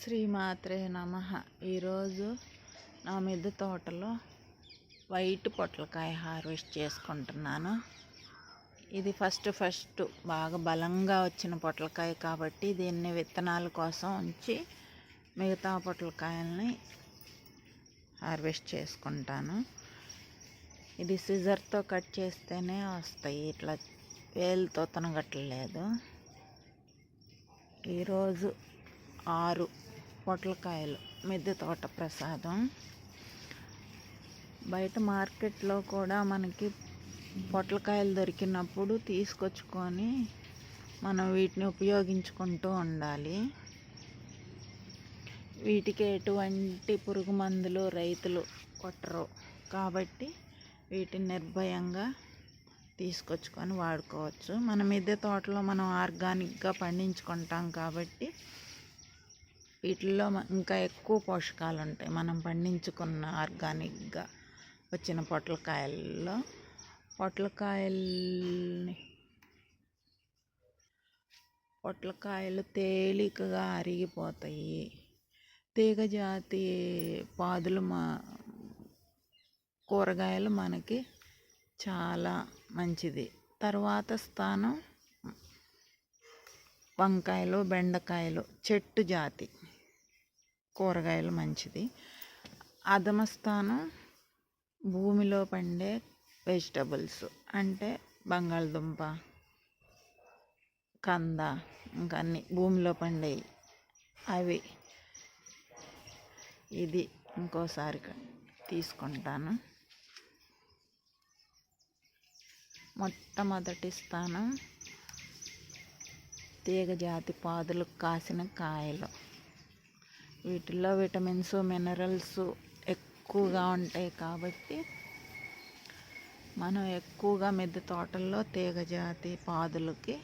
శ్రీమాత్రే నమ. ఈరోజు నా మిద్దె తోటలో వైట్ పొట్లకాయ హార్వెస్ట్ చేసుకుంటున్నాను. ఇది ఫస్ట్ ఫస్ట్ బాగా బలంగా వచ్చిన పొట్లకాయ కాబట్టి దీన్ని విత్తనాల కోసం ఉంచి మిగతా పొట్లకాయల్ని హార్వెస్ట్ చేసుకుంటాను. ఇది సిజర్తో కట్ చేస్తేనే వస్తాయి. ఇట్లా వేలుతో తనగట్లేదు. ఈరోజు ఆరు పొట్లకాయలు మిద్దె తోట ప్రసాదం. బయట మార్కెట్లో కూడా మనకి పొట్లకాయలు దొరికినప్పుడు తీసుకొచ్చుకొని మనం వీటిని ఉపయోగించుకుంటూ ఉండాలి. వీటికి ఎటువంటి పురుగు మందులు రైతులు కొట్టరు. కాబట్టి వీటిని నిర్భయంగా తీసుకొచ్చుకొని వాడుకోవచ్చు. మన మిద్దె తోటలో మనం ఆర్గానిక్గా పండించుకుంటాం కాబట్టి వీటిల్లో ఇంకా ఎక్కువ పోషకాలు ఉంటాయి మనం పండించుకున్న ఆర్గానిక్గా వచ్చిన పొట్లకాయల్లో. పొట్లకాయల్ని పొట్లకాయలు తేలికగా అరిగిపోతాయి. తీగజాతి పాదులు మా కూరగాయలు మనకి చాలా మంచిది. తర్వాత స్థానం వంకాయలు బెండకాయలు చెట్టు జాతి. కూరగాయలు మంచిది. అధమస్థానం భూమిలో పండే వెజిటబుల్స్ అంటే బంగాళదుంప కంద ఇంకా అన్ని భూమిలో పండేవి అవి. ఇది ఇంకోసారి తీసుకుంటాను. మొట్టమొదటి స్థానం తీగజాతి పాదులు కాసిన కాయలు. వీటిల్లో విటమిన్స్ మినరల్స్ ఎక్కువగా ఉంటాయి కాబట్టి మనం ఎక్కువగా మిద్దె తోటల్లో తీగజాతి పాదులకి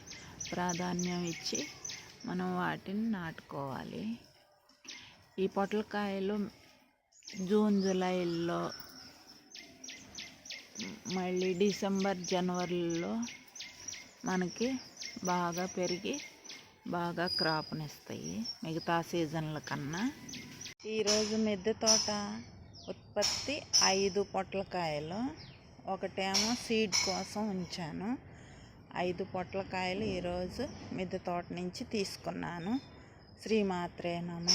ప్రాధాన్యం ఇచ్చి మనం వాటిని నాటుకోవాలి. ఈ పొట్లకాయలు జూన్ జూలైలో మళ్ళీ డిసెంబర్ జనవరిలో మనకి బాగా పెరిగి బాగా క్రాప్నిస్తాయి మిగతా సీజన్ల కన్నా. ఈరోజు మిద్దె తోట ఉత్పత్తి ఐదు పొట్లకాయలు ఒకటేమో సీడ్ కోసం ఉంచాను. ఐదు పొట్లకాయలు ఈరోజు మిద్దె తోట నుంచి తీసుకున్నాను. శ్రీమాత్రే నమ.